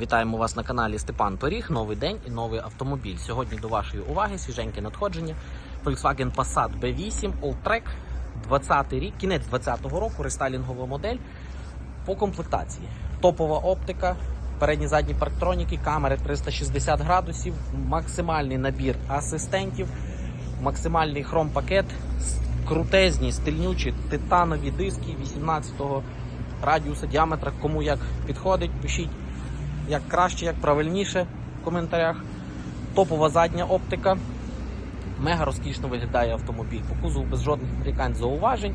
Вітаємо вас на каналі Степан Поріг. Новий день і новий автомобіль. Сьогодні до вашої уваги свіженьке надходження. Volkswagen Passat B8 Alltrack 20 рік, кінець 20-го року, рестайлінгова модель по комплектації. Топова оптика, передні задні парктроніки, камери 360 градусів, максимальний набір асистентів, максимальний хром-пакет, крутезні, стильнючі титанові диски 18-го радіуса, діаметра. Кому як підходить, пишіть як краще, як правильніше в коментарях. Топова задня оптика. Мега розкішно виглядає автомобіль. По кузову без жодних нарікань зауважень.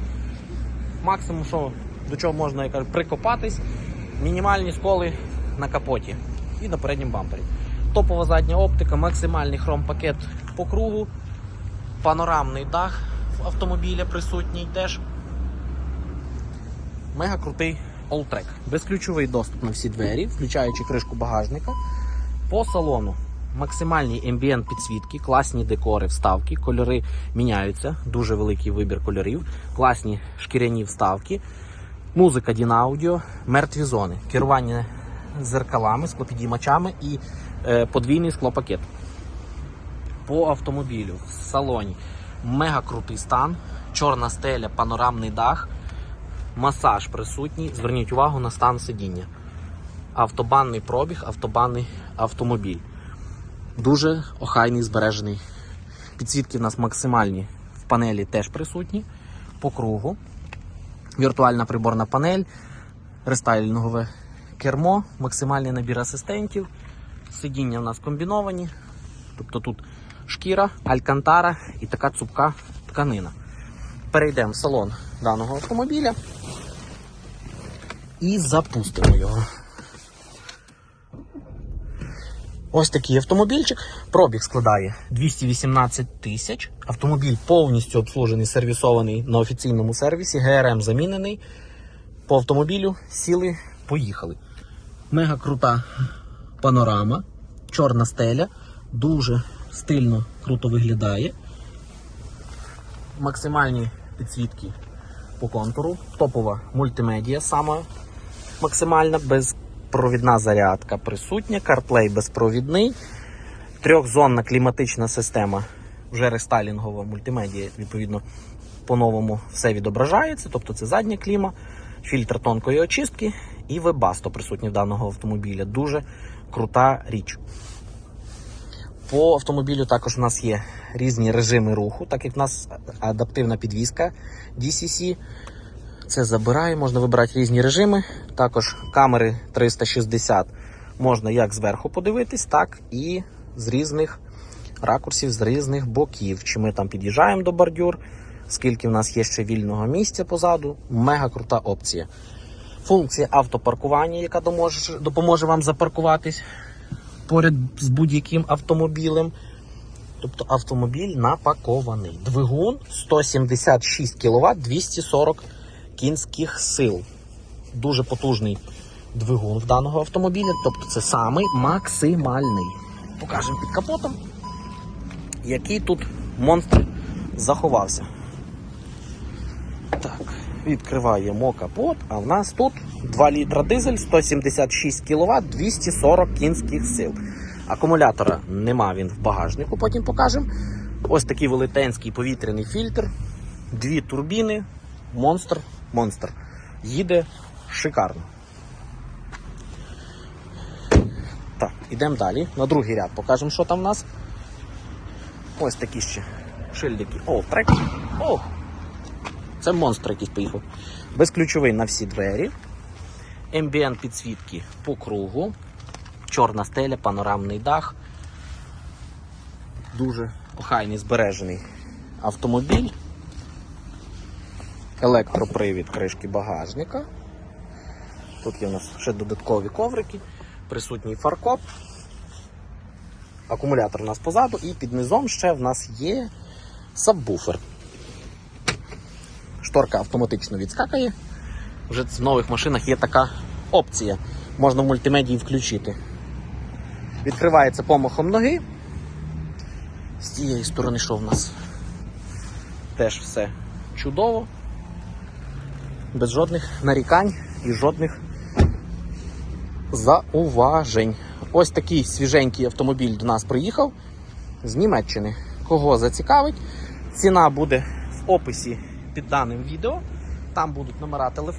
Максимум, що до чого можна я кажу, прикопатись, мінімальні сколи на капоті і на передньому бампері. Топова задня оптика, максимальний хром-пакет по кругу, панорамний дах автомобіля присутній теж. Мега крутий Alltrack. Безключовий доступ на всі двері, включаючи кришку багажника. По салону максимальний ембієнт підсвітки, класні декори, вставки, кольори міняються, дуже великий вибір кольорів, класні шкіряні вставки, музика Дінаудіо, мертві зони, керування зеркалами, склопідіймачами і е, подвійний склопакет. По автомобілю в салоні мега крутий стан, чорна стеля, панорамний дах, масаж присутній. Зверніть увагу на стан сидіння. Автобанний пробіг, автобанний автомобіль. Дуже охайний, збережений. Підсвітки в нас максимальні в панелі теж присутні. По кругу. Віртуальна приборна панель, рестайлінгове кермо, максимальний набір асистентів. Сидіння в нас комбіновані. Тобто тут шкіра, алькантара і така цупка тканина. Перейдемо в салон даного автомобіля і запустимо його. Ось такий автомобільчик. Пробіг складає 218 тисяч. Автомобіль повністю обслужений, сервісований на офіційному сервісі. ГРМ замінений. По автомобілю сіли, поїхали. Мега крута панорама, чорна стеля, дуже стильно круто виглядає. Максимальні підсвітки по контуру. Топова мультимедіа, сама максимальна, безпровідна зарядка присутня, CarPlay безпровідний, трьохзонна кліматична система, вже рестайлінгова мультимедіа, відповідно, по-новому все відображається. Тобто це задня кліма, фільтр тонкої очистки і вебасто присутні в даного автомобіля. Дуже крута річ. По автомобілю також у нас є різні режими руху, так як в нас адаптивна підвізка DCC. Це забирає, можна вибирати різні режими. Також камери 360 можна як зверху подивитись, так і з різних ракурсів, з різних боків. Чи ми там під'їжджаємо до бордюр, скільки в нас є ще вільного місця позаду. Мега крута опція. Функція автопаркування, яка доможе- допоможе вам запаркуватись поряд з будь-яким автомобілем. Тобто автомобіль напакований. Двигун 176 кВт, 240 кінських сил. Дуже потужний двигун в даного автомобіля. Тобто це самий максимальний. Покажемо під капотом, який тут монстр заховався. Так, відкриваємо капот, а в нас тут 2 літра дизель, 176 кВт, 240 кінських сил. Акумулятора нема він в багажнику, потім покажемо. Ось такий велетенський повітряний фільтр, дві турбіни, монстр, монстр. Їде шикарно. Так, ідемо далі. На другий ряд покажемо, що там в нас. Ось такі ще шильдики. О, трек. О! Це монстр якийсь поїхав. Безключовий на всі двері. Ембієнт підсвітки по кругу. Чорна стеля, панорамний дах. Дуже охайний збережений автомобіль. Електропривід кришки багажника. Тут є у нас ще додаткові коврики, присутній фаркоп. Акумулятор у нас позаду і під низом ще в нас є сабвуфер. Шторка автоматично відскакає. Вже в нових машинах є така опція. Можна в мультимедії включити. Відкривається помахом ноги. З цієї сторони, що в нас теж все чудово, без жодних нарікань і жодних зауважень. Ось такий свіженький автомобіль до нас приїхав з Німеччини. Кого зацікавить, ціна буде в описі під даним відео. Там будуть номера телефонів.